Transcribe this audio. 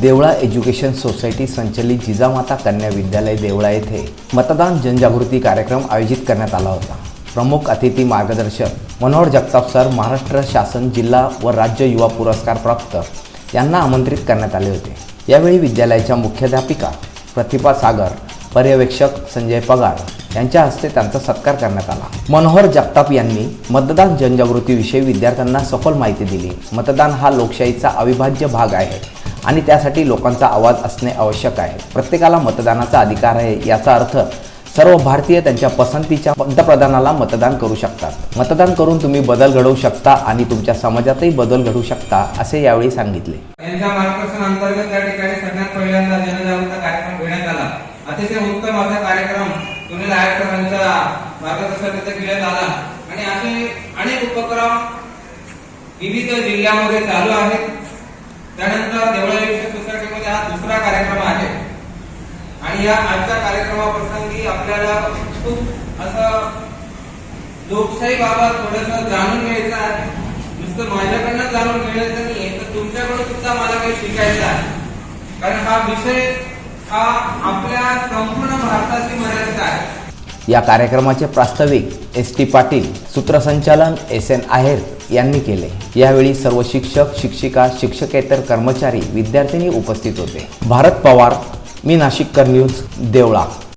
Deola education society संचलित जिजामाता कन्या विद्यालय देवळा येथे मतदान जनजागृती कार्यक्रम आयोजित करण्यात आला होता. प्रमुख अतिथी मार्गदर्शक मनोहर जगताप सर महाराष्ट्र शासन जिल्हा व राज्य युवा पुरस्कार प्राप्त यांना आमंत्रित करण्यात आले होते. यावेळी विद्यालयाच्या मुख्याध्यापिका प्रतिभा सागर पर्यवेक्षक संजय पगार यांच्या हस्ते त्यांचा सत्कार करण्यात आला. मनोहर जगताप यांनी मतदान जनजागृतीविषयी विद्यार्थ्यांना सखोल माहिती दिली. मतदान हा लोकशाहीचा अविभाज्य भाग आहे. आणि त्यासाठी लोकांचा आवाज असणे आवश्यक आहे. प्रत्येकाला मतदानाचा अधिकार आहे याचा अर्थ सर्व भारतीय त्यांच्या पसंतीच्या पंतप्रधानाला मतदान करू शकतात. मतदान करून तुम्ही बदल घडवू शकता आणि तुमच्या समाजातही बदल घडवू शकता असे यावेळी सांगितले. यांच्या मार्गदर्शन अंतर्गत त्या ठिकाणी सगळ्यात पहिल्यांदा जनजागृती कार्यक्रम घेण्यात आला अतिशय उत्तम असा कार्यक्रम सुनील आयकरांच्या मार्गदर्शनात घेण्यात आला. आणि असे अनेक उपक्रम विविध जिल्ह्यामध्ये चालू आहेत. दुसरा कार्यक्रम आहे. आणि या आजच्या कार्यक्रमाप्रसंगी आपल्याला खूप असं लोकशाही बाबत थोडस जाणून घ्यायचं आहे. नुसतं माझ्याकडनं जाणून घ्यायचं नाहीये तर तुमच्याकडून सुद्धा मला काही शिकायचं आहे. कारण हा विषय हा आपल्या संपूर्ण भारताची मर्यादित आहे. या कार्यक्रमाचे प्रास्ताविक एस टी पाटील सूत्रसंचालन एस एन आहेर यांनी केले. यावेळी सर्व शिक्षक शिक्षिका शिक्षकेतर कर्मचारी विद्यार्थिनी उपस्थित होते. भारत पवार मी नाशिककर न्यूज देवळा.